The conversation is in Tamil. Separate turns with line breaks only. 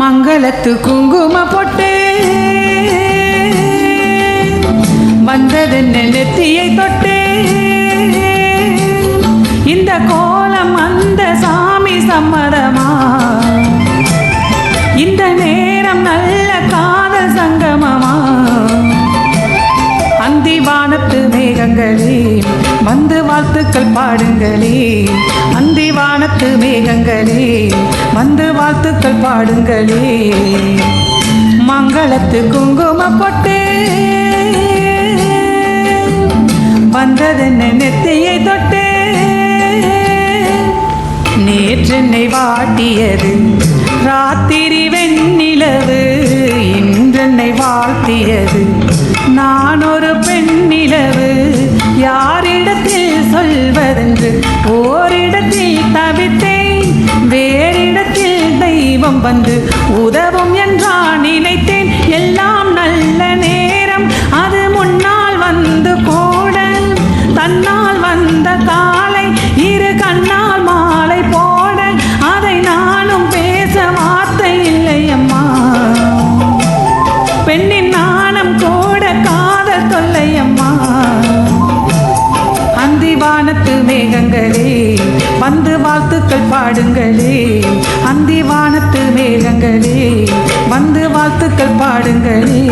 மங்களத்து குங்கும பொட்டு. வந்தது நெத்தியை தொட்டு. இந்த கோலம் அந்த சாமி சம்மதமா? இந்த நேரம் நல்ல வானத்து மேகங்களே வந்து வாழ்த்துக்கள் பாடுங்களே. அந்தி வானத்து மேகங்களே வந்து வாழ்த்துக்கள் பாடுங்களே. மங்களத்து குங்கும பொட்டு வந்ததென்ன நெத்தியை தொட்டு. நேற்றென்னை வாட்டியது ராத்திரி ஓரிடத்தில் தவித்தேன் வேறிடத்தில் தெய்வம் வந்து உதவும் என்றான் நினைத்தேன். வானத்து மேகங்களே வந்து வாழ்த்துக்கள் பாடுங்களே. அந்தி வானத்து மேகங்களே வந்து வாழ்த்துக்கள் பாடுங்களே.